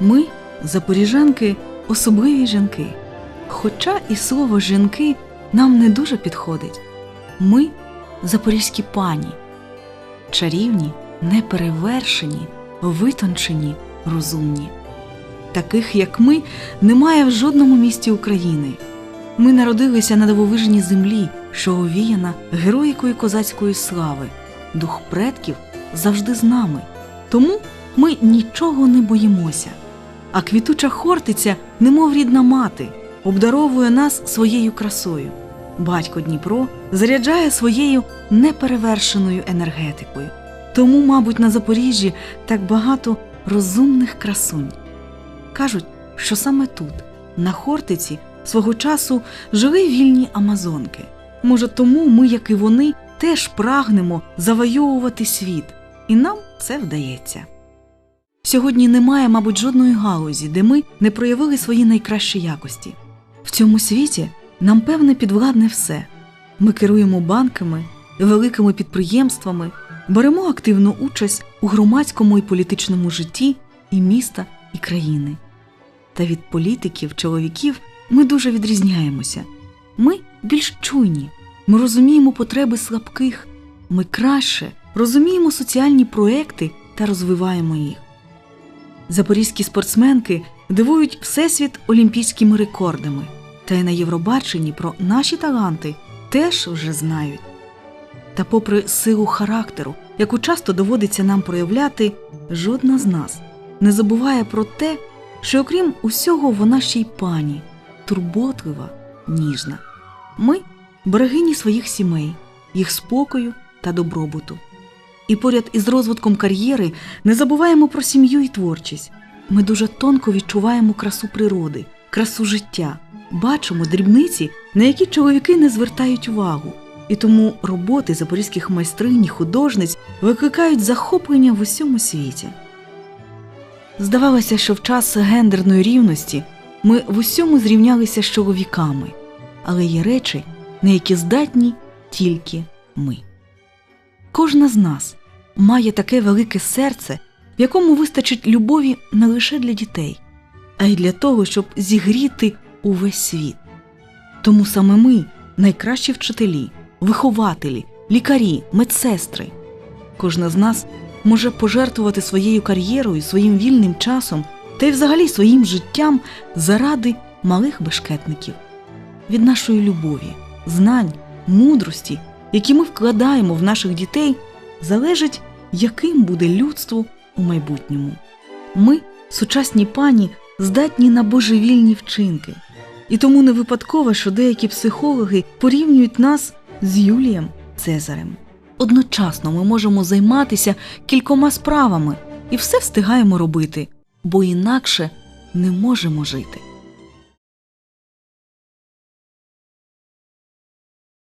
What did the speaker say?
Ми, запоріжанки, особливі жінки. Хоча і слово жінки нам не дуже підходить. Ми запорізькі пані, чарівні, неперевершені, витончені, розумні. Таких, як ми, немає в жодному місті України. Ми народилися на дивовижній землі, що овіяна героїкою козацької слави. Дух предків завжди з нами. Тому ми нічого не боїмося. А квітуча хортиця, немов рідна мати, обдаровує нас своєю красою. Батько Дніпро заряджає своєю неперевершеною енергетикою. Тому, мабуть, на Запоріжжі так багато розумних красунь. Кажуть, що саме тут, на Хортиці, свого часу жили вільні амазонки. Може, тому ми, як і вони, теж прагнемо завойовувати світ, і нам це вдається. Сьогодні немає, мабуть, жодної галузі, де ми не проявили свої найкращі якості. В цьому світі нам певне підвладне все. Ми керуємо банками, великими підприємствами, беремо активну участь у громадському і політичному житті і міста, і країни. Та від політиків, чоловіків ми дуже відрізняємося. Ми більш чуйні, ми розуміємо потреби слабких, ми краще розуміємо соціальні проекти та розвиваємо їх. Запорізькі спортсменки дивують всесвіт олімпійськими рекордами, та й на Євробаченні про наші таланти теж вже знають. Та, попри силу характеру, яку часто доводиться нам проявляти, жодна з нас не забуває про те, що окрім усього вона ще й пані, турботлива, ніжна. Ми берегині своїх сімей, їх спокою та добробуту. І поряд із розвитком кар'єри не забуваємо про сім'ю і творчість. Ми дуже тонко відчуваємо красу природи, красу життя, бачимо дрібниці, на які чоловіки не звертають увагу. І тому роботи запорізьких майстринь і художниць викликають захоплення в усьому світі. Здавалося, що в час гендерної рівності ми в усьому зрівнялися з чоловіками, але є речі, на які здатні тільки ми. Кожна з нас має таке велике серце, в якому вистачить любові не лише для дітей, а й для того, щоб зігріти увесь світ. Тому саме ми найкращі вчителі, вихователі, лікарі, медсестри. Кожна з нас може пожертвувати своєю кар'єрою, своїм вільним часом та й взагалі своїм життям заради малих бешкетників. Від нашої любові, знань, мудрості, які ми вкладаємо в наших дітей, залежить, яким буде людство у майбутньому. Ми, сучасні пані, здатні на божевільні вчинки. І тому не випадково, що деякі психологи порівнюють нас з Юлієм Цезарем. Одночасно ми можемо займатися кількома справами і все встигаємо робити, бо інакше не можемо жити.